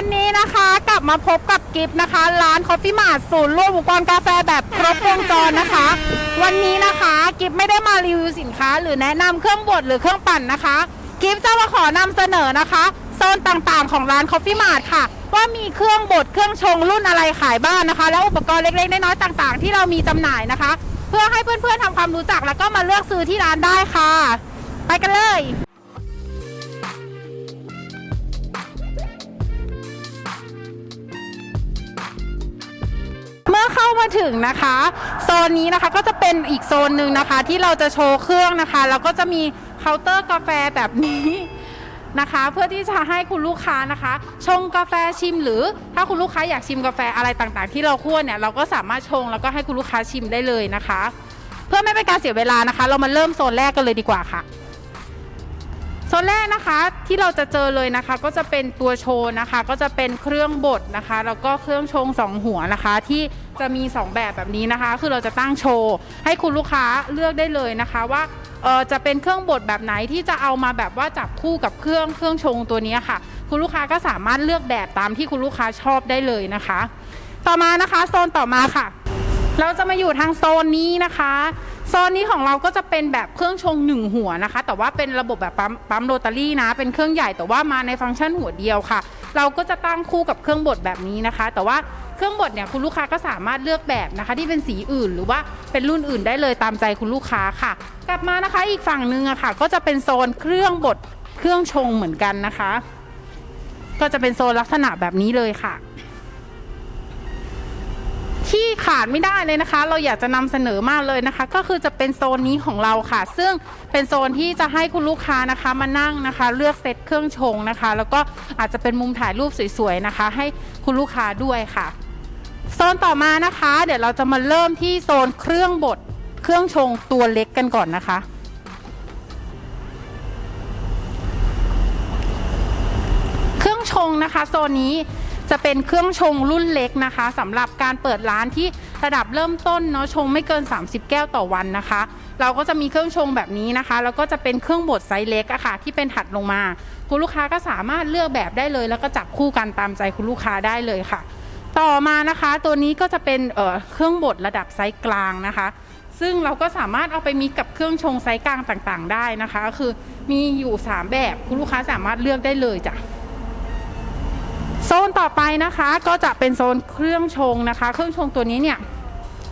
วันนี้นะคะกลับมาพบกับกิฟต์นะคะ ร้านคอฟฟี่มาร์ทศูนย์รวมอุปกรณ์กาแฟแบบครบวงจรนะคะ วันนี้นะคะกิฟต์ไม่ได้มารีวิวสินค้า หรือแนะนำเครื่องบดหรือเครื่องปั่นนะคะกิฟต์จะมาขอนำเสนอนะคะโซนต่างๆของร้านคอฟฟี่มาร์ทค่ะ ว่ามีเครื่องบดเครื่องชงรุ่นอะไรขายบ้างนะคะ แล้วอุปกรณ์เล็กๆน้อยๆต่างๆ ที่เรามีจำหน่ายนะคะ เพื่อให้เพื่อนๆทำความรู้จักแล้วก็มาเลือกซื้อที่ร้านได้ค่ะ ไปกันเลย เข้ามาถึงนะคะโซนนี้นะคะก็จะเป็นอีกโซนหนึ่งนะคะ ที่เราจะโชว์เครื่องนะคะแล้วก็จะมีเคาน์เตอร์กาแฟแบบนี้นะคะ เพื่อที่จะให้คุณลูกค้านะคะ ชงกาแฟชิม หรือถ้าคุณลูกค้าอยากชิมกาแฟอะไรต่างๆ ที่เราคั่วเนี่ยเราก็สามารถชงแล้วก็ให้คุณลูกค้าชิมได้เลยนะคะ เพื่อไม่เป็นการเสียเวลานะคะ เรามาเริ่มโซนแรกกันเลยดีกว่าค่ะ โซนแรกนะคะที่เราจะเจอเลยนะคะ ก็จะเป็นตัวโชว์นะคะ ก็จะเป็นเครื่องบดนะคะ แล้วก็เครื่องชงสองหัวนะคะ ที่จะมี 2 แบบแบบนี้นะคะ คือเราจะตั้งโชว์ ให้คุณลูกค้าเลือกได้เลยนะคะว่าเออจะเป็นเครื่องบดแบบไหนที่จะเอามาแบบว่าจับคู่กับเครื่องเครื่องชงตัวนี้ค่ะ คุณลูกค้าก็สามารถเลือกแบบตามที่คุณลูกค้าชอบได้เลยนะคะ ต่อมานะคะโซนต่อมาค่ะ เราจะมาอยู่ทางโซนนี้นะคะ โซนนี้ของเราก็จะเป็นแบบเครื่องชงหนึ่งหัวนะคะ แต่ว่าเป็นระบบแบบปั๊มปั๊มโรตารี่นะ เป็นเครื่องใหญ่แต่ว่ามาในฟังก์ชันหัวเดียวค่ะ เราก็จะตั้งคู่กับเครื่องบดแบบนี้นะคะ แต่ว่าเครื่องบดเนี่ยคุณลูกค้าก็สามารถเลือกแบบนะคะ ที่เป็นสีอื่นหรือว่าเป็นรุ่นอื่นได้เลยตามใจคุณลูกค้าค่ะ กลับมานะคะอีกฝั่งหนึ่งอะค่ะ ก็จะเป็นโซนเครื่องบดเครื่องชงเหมือนกันนะคะ ก็จะเป็นโซนลักษณะแบบนี้เลยค่ะ ขาดไม่ได้เลยนะคะ เราอยากจะนำเสนอมากเลยนะคะ ก็คือจะเป็นโซนนี้ของเราค่ะ ซึ่งเป็นโซนที่จะให้คุณลูกค้านะคะมานั่งนะคะ เลือกเซตเครื่องชงนะคะ แล้วก็อาจจะเป็นมุมถ่ายรูปสวยๆนะคะ ให้คุณลูกค้าด้วยค่ะโซนต่อมานะคะ เดี๋ยวเราจะมาเริ่มที่โซนเครื่องบดเครื่องชงตัวเล็กกันก่อนนะคะเครื่องชงนะคะโซนนี้ จะเป็นเครื่องชงรุ่นเล็กนะคะสำหรับการเปิดร้านที่ระดับเริ่มต้นเนาะชงไม่เกิน 30 แก้วต่อวันนะคะ เราก็จะมีเครื่องชงแบบนี้นะคะ แล้วก็จะเป็นเครื่องบดไซส์เล็กอะค่ะ ที่เป็นถัดลงมาคุณลูกค้าก็สามารถเลือกแบบได้เลย แล้วก็จับคู่กันตามใจคุณลูกค้าได้เลยค่ะ ต่อมานะคะตัวนี้ก็จะเป็นเอ่อเครื่องบดระดับไซส์กลางนะคะ ซึ่งเราก็สามารถเอาไปมีกับเครื่องชงไซส์กลางต่างๆ ได้นะคะ คือมีอยู่ 3 แบบคุณลูกค้าสามารถเลือกได้เลยจ้ะ โซนต่อไปนะคะก็จะเป็นโซนเครื่องชงนะคะ เครื่องชงตัวนี้เนี่ย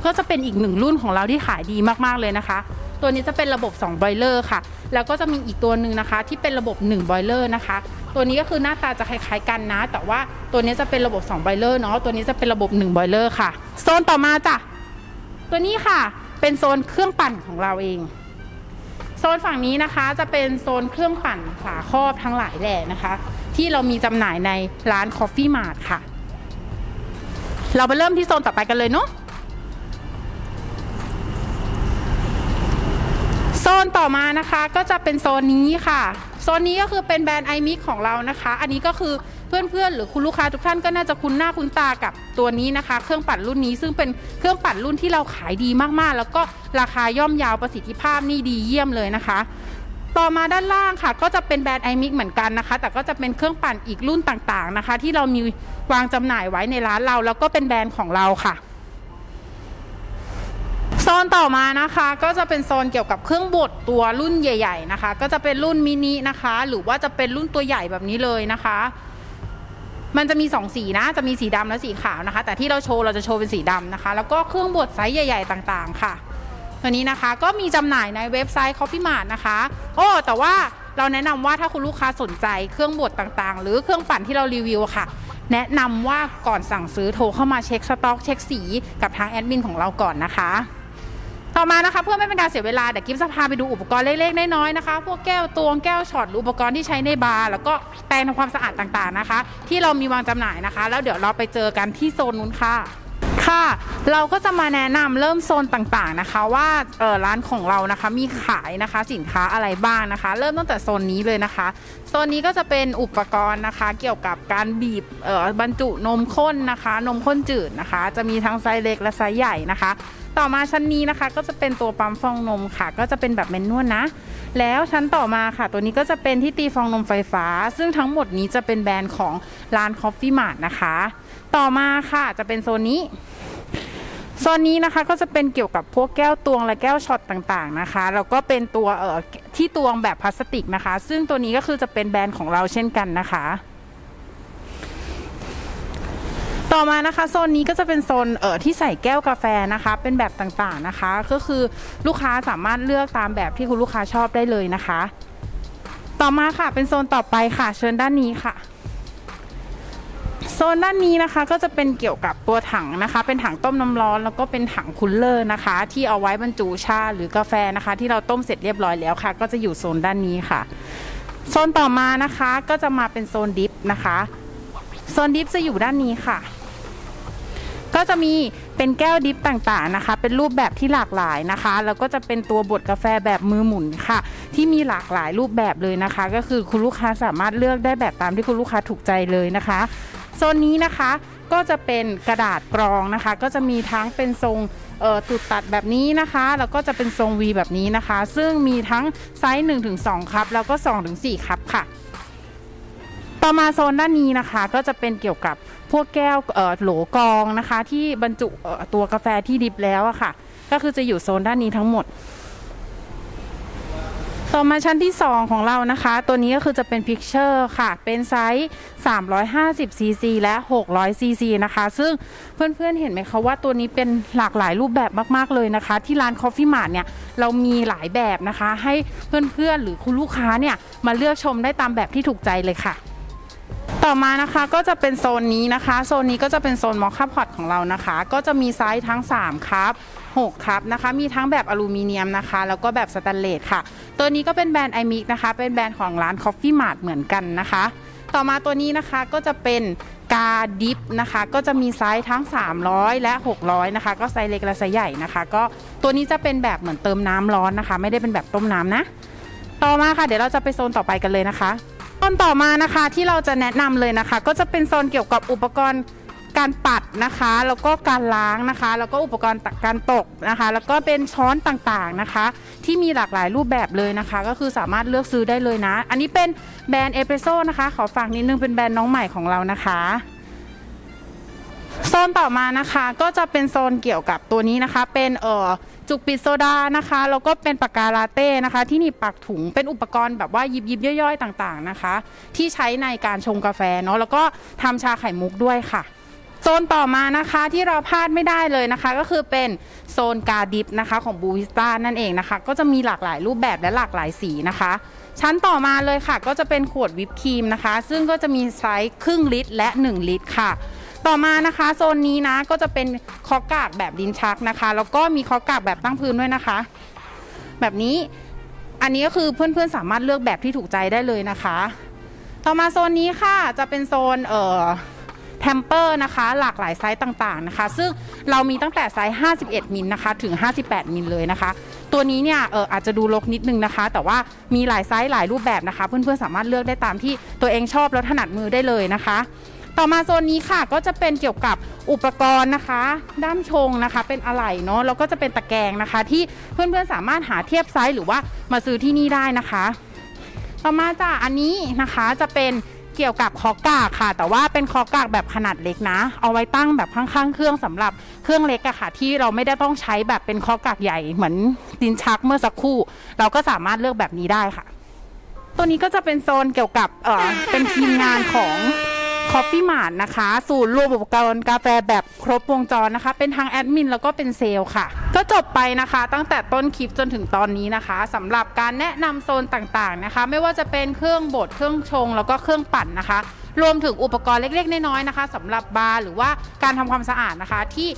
ก็จะเป็นอีกหนึ่งรุ่นของเราที่ขายดีมากๆเลยนะคะ ตัวนี้จะเป็นระบบ2บอยเลอร์ค่ะ แล้วก็จะมีอีกตัวหนึ่งนะคะ ที่เป็นระบบ1บอยเลอร์นะคะ ตัวนี้ก็คือหน้าตาจะคล้ายๆกันนะ แต่ว่าตัวนี้จะเป็นระบบ2บอยเลอร์เนาะตัวนี้จะเป็นระบบ1บอยเลอร์ค่ะโซนต่อมาจ้ะตัวนี้ค่ะเป็นโซนเครื่องปั่นของเราเองโซนฝั่งนี้นะคะจะเป็นโซนเครื่องปั่นฝาครอบทั้งหลายแหล่นะคะ ที่เรามีจำหน่ายในร้าน Coffee Mart ค่ะ เราไปเริ่มที่โซนต่อไปกันเลยเนาะโซนต่อมานะคะก็จะเป็นโซนนี้ค่ะ โซนนี้ก็คือเป็นแบรนด์ไอมิกของเรานะคะ อันนี้ก็คือเพื่อนๆ หรือคุณลูกค้าทุกท่านก็น่าจะคุ้นหน้าคุ้นตากับตัวนี้นะคะ เครื่องปั่นรุ่นนี้ซึ่งเป็นเครื่องปั่นรุ่นที่เราขายดีมากๆ แล้วก็ราคาย่อมเยาวประสิทธิภาพนี่ดีเยี่ยมเลยนะคะ ต่อมาด้านล่างค่ะ ก็จะเป็นแบรนด์ไอมิกเหมือนกันนะคะ แต่ก็จะเป็นเครื่องปั่นอีกรุ่นต่างๆนะคะ ที่เรามีวางจำหน่ายไว้ในร้านเรา แล้วก็เป็นแบรนด์ของเราค่ะโซนต่อมานะคะก็จะเป็นโซนเกี่ยวกับเครื่องบดตัวรุ่นใหญ่ ๆนะคะ ก็จะเป็นรุ่นมินินะคะ หรือว่าจะเป็นรุ่นตัวใหญ่แบบนี้เลยนะคะ มันจะมี 2 สีนะจะมีสีดำและสีขาวนะคะ แต่ที่เราโชว์เราจะโชว์เป็นสีดำนะคะ แล้วก็เครื่องบดไซส์ใหญ่ ๆ ต่างๆ ค่ะ ตัวนี้นะคะก็มีจำหน่ายในเว็บไซต์ Coffee Mart นะคะ โอ้แต่ว่าเราแนะนำว่าถ้าคุณลูกค้าสนใจเครื่องบดต่างๆ หรือเครื่องปั่นที่เรารีวิวค่ะ แนะนำว่าก่อนสั่งซื้อโทรเข้ามาเช็คสต็อกเช็คสีกับทางแอดมินของเราก่อนนะคะ ต่อมานะคะเพื่อไม่เป็นการเสียเวลาเดี๋ยวกิฟจะพาไปดูอุปกรณ์เล็กๆน้อยๆนะคะ พวกแก้วตวงแก้วช็อตหรืออุปกรณ์ที่ใช้ในบาร์แล้วก็แปรงทำความสะอาดต่างๆนะคะ ที่เรามีวางจำหน่ายนะคะ แล้วเดี๋ยวเราไปเจอกันที่โซนนู้นค่ะ ค่ะ เราก็จะมาแนะนำเริ่มโซนต่างๆนะคะ ว่าเออร้านของเรานะคะมีขายนะคะสินค้าอะไรบ้างนะคะ เริ่มตั้งแต่โซนนี้เลยนะคะโซนนี้ก็จะเป็นอุปกรณ์นะคะ เกี่ยวกับการบีบเออบรรจุนมข้นนะคะ นมข้นจืดนะคะ จะมีทั้งไซส์เล็กและไซส์ใหญ่นะคะ ต่อมาชั้นนี้นะคะก็จะเป็นตัวปั๊มฟองนมค่ะ ก็จะเป็นแบบแมนนวลนะ แล้วชั้นต่อมาค่ะ ตัวนี้ก็จะเป็นที่ตีฟองนมไฟฟ้า ซึ่งทั้งหมดนี้จะเป็นแบรนด์ของร้าน Coffee Mart นะคะ ต่อมาค่ะจะเป็นโซนนี้โซนนี้นะคะก็จะเป็นเกี่ยวกับพวกแก้วตวงและแก้วช็อตต่างๆนะคะแล้วก็เป็นตัวเอ่อที่ตวงแบบพลาสติกนะคะ ซึ่งตัวนี้ก็คือจะเป็นแบรนด์ของเราเช่นกันนะคะ ต่อมานะคะโซนนี้ก็จะเป็นโซนเอ่อที่ใส่แก้วกาแฟนะคะ เป็นแบบต่างๆนะคะ ก็คือลูกค้าสามารถเลือกตามแบบที่คุณลูกค้าชอบได้เลยนะคะ ต่อมาค่ะเป็นโซนต่อไปค่ะ เชิญด้านนี้ค่ะโซนด้านนี้นะคะก็จะเป็นเกี่ยวกับตัวถังนะคะ เป็นถังต้มน้ำร้อนแล้วก็เป็นถังคูลเลอร์นะคะ ที่เอาไว้บรรจุชาหรือกาแฟนะคะ ที่เราต้มเสร็จเรียบร้อยแล้วค่ะ ก็จะอยู่โซนด้านนี้ค่ะ โซนต่อมานะคะก็จะมาเป็นโซนดิฟนะคะโซนดิฟจะอยู่ด้านนี้ค่ะ ก็จะมีเป็นแก้วดิฟต่างๆนะคะ เป็นรูปแบบที่หลากหลายนะคะ แล้วก็จะเป็นตัวบดกาแฟแบบมือหมุนค่ะ ที่มีหลากหลายรูปแบบเลยนะคะ ก็คือคุณลูกค้าสามารถเลือกได้แบบตามที่คุณลูกค้าถูกใจเลยนะคะโซนนี้นะคะก็จะเป็นกระดาษกรองนะคะ ก็จะมีทั้งเป็นทรงตุดตัดแบบนี้นะคะ แล้วก็จะเป็นทรง V แบบนี้นะคะ ซึ่งมีทั้งไซส์1-2 ครับ แล้วก็ 2-4 ครับค่ะ ต่อมาโซนด้านนี้นะคะก็จะเป็นเกี่ยวกับพวกแก้วโหลกองนะคะ ที่บรรจุตัวกาแฟที่ดิบแล้วอะค่ะ ก็คือจะอยู่โซนด้านนี้ทั้งหมด ต่อมาชั้นที่ 2 ของเรานะคะ ตัวนี้ก็คือจะเป็นพิกเ t อร์ค่ะ เป็นไซส์350 cc และ600 cc นะคะ ซึ่งเพื่อนๆเห็นไหมคะว่าตัวนี้เป็นหลากหลายรูปแบบมากๆเลยนะคะ ที่ร้าน Coffee Mart เนี่ยเรามีหลายแบบนะคะ ให้เพื่อนๆหรือคุณลูกค้าเนี่ยมาเลือกชมได้ตามแบบที่ถูกใจเลยค่ะ ต่อมานะคะก็จะเป็นโซนนี้นะคะ โซนนี้ก็จะเป็นโซนมอคค่าพอตของเรานะคะ ก็จะมีไซส์ทั้ง 3 ครับ 6 ครับนะคะ มีทั้งแบบอลูมิเนียมนะคะ แล้วก็แบบสแตนเลสค่ะ ตัวนี้ก็เป็นแบรนด์ไอมิกนะคะ เป็นแบรนด์ของร้าน Coffee Mart เหมือนกันนะคะ ต่อมาตัวนี้นะคะก็จะเป็นกาดิฟนะคะ ก็จะมีไซส์ทั้ง 300 และ 600 นะคะ ก็ไซส์เล็กและไซส์ใหญ่นะคะ ก็ตัวนี้จะเป็นแบบเหมือนเติมน้ำร้อนนะคะ ไม่ได้เป็นแบบต้มน้ำนะ ต่อมาค่ะ เดี๋ยวเราจะไปโซนต่อไปกันเลยนะคะ โซนต่อมานะคะที่เราจะแนะนำเลยนะคะ ก็จะเป็นโซนเกี่ยวกับอุปกรณ์การปัดนะคะ แล้วก็การล้างนะคะ แล้วก็อุปกรณ์การตกนะคะ แล้วก็เป็นช้อนต่างๆนะคะ ที่มีหลากหลายรูปแบบเลยนะคะ ก็คือสามารถเลือกซื้อได้เลยนะ อันนี้เป็นแบรนด์เอเปโซนะคะขอฝากนิดนึงเป็นแบรนด์น้องใหม่ของเรานะคะโซนต่อมานะคะก็จะเป็นโซนเกี่ยวกับตัวนี้นะคะ เป็นเอ่อ จุกปิดโซดานะคะ แล้วก็เป็นปากกาลาเต้นะคะ ที่หนีบปากถุงเป็นอุปกรณ์แบบว่ายิบยิบย่อยๆ ต่างๆนะคะ ที่ใช้ในการชงกาแฟเนาะแล้วก็ทำชาไข่มุกด้วยค่ะโซนต่อมานะคะที่เราพลาดไม่ได้เลยนะคะ ก็คือเป็นโซนกาดิฟนะคะของบูวิสตานั่นเองนะคะ ก็จะมีหลากหลายรูปแบบและหลากหลายสีนะคะ ชั้นต่อมาเลยค่ะ ก็จะเป็นขวดวิปครีมนะคะ ซึ่งก็จะมีไซส์ครึ่งลิตรและ 1 ลิตรค่ะ ต่อมานะคะโซนนี้นะก็จะเป็นคอกากแบบดินชักนะคะ แล้วก็มีคอกากแบบตั้งพื้นด้วยนะคะ แบบนี้อันนี้ก็คือเพื่อนๆสามารถเลือกแบบที่ถูกใจได้เลยนะคะ ต่อมาโซนนี้ค่ะจะเป็นโซนเอ่อแทมเปอร์นะคะ หลากหลายไซส์ต่างๆนะคะ ซึ่งเรามีตั้งแต่ไซส์ 51 มิลนะคะ ถึง 58 มิลเลยนะคะ ตัวนี้เนี่ยเอออาจจะดูรกนิดนึงนะคะ แต่ว่ามีหลายไซส์หลายรูปแบบนะคะ เพื่อนๆสามารถเลือกได้ตามที่ตัวเองชอบแล้วถนัดมือได้เลยนะคะ ต่อมาโซนนี้ค่ะก็จะเป็นเกี่ยวกับอุปกรณ์นะคะ ด้ามชงนะคะ เป็นอะไหล่เนาะแล้วก็จะเป็นตะแกรงนะคะ ที่เพื่อนๆสามารถหาเทียบไซส์หรือว่ามาซื้อที่นี่ได้นะคะ ต่อมาจ้ะอันนี้นะคะจะเป็นเกี่ยวกับคอกากค่ะ แต่ว่าเป็นคอกากแบบขนาดเล็กนะ เอาไว้ตั้งแบบข้างๆเครื่องสำหรับเครื่องเล็กอะค่ะ ที่เราไม่ได้ต้องใช้แบบเป็นคอกากใหญ่เหมือนดินชักเมื่อสักครู่ เราก็สามารถเลือกแบบนี้ได้ค่ะ ตัวนี้ก็จะเป็นโซนเกี่ยวกับเออเป็นทีมงานของ Coffee Mart นะคะ ศูนย์รวมอุปกรณ์กาแฟแบบครบวงจรนะคะ เป็นทางแอดมินแล้วก็เป็นเซลล์ค่ะ ก็จบไปนะคะ ตั้งแต่ต้นคลิปจนถึงตอนนี้นะคะสำหรับการแนะนำโซนต่างๆนะคะ ไม่ว่าจะเป็นเครื่องบดเครื่องชง แล้วก็เครื่องปั่นนะคะ รวมถึงอุปกรณ์เล็กๆน้อยๆนะคะสำหรับบาร์หรือว่าการทำความสะอาดนะคะ ที่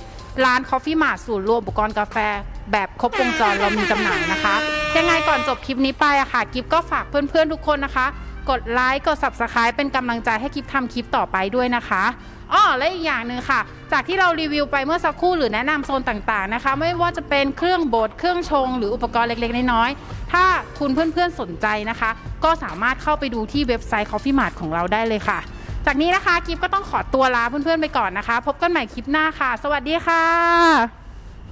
ร้าน Coffee Mart ศูนย์รวมอุปกรณ์กาแฟแบบครบวงจรเรามีจำหน่ายนะคะ ยังไงก่อนจบคลิปนี้ไปอะค่ะกิฟก็ฝากเพื่อนๆทุกคนนะคะ กดไลค์กด subscribe เป็นกำลังใจให้คลิปทำคลิปต่อไปด้วยนะคะอ้อและอีกอย่างหนึ่งค่ะ จากที่เรารีวิวไปเมื่อสักครู่หรือแนะนำโซนต่างๆนะคะ ไม่ว่าจะเป็นเครื่องบดเครื่องชง หรืออุปกรณ์เล็กๆ น้อยๆ ถ้าคุณเพื่อนๆสนใจนะคะ ก็สามารถเข้าไปดูที่เว็บไซต์ Coffee Mart ของเราได้เลยค่ะ จากนี้นะคะกิฟก็ต้องขอตัวลาเพื่อนๆไปก่อนนะคะ พบกันใหม่คลิปหน้าค่ะ สวัสดีค่ะ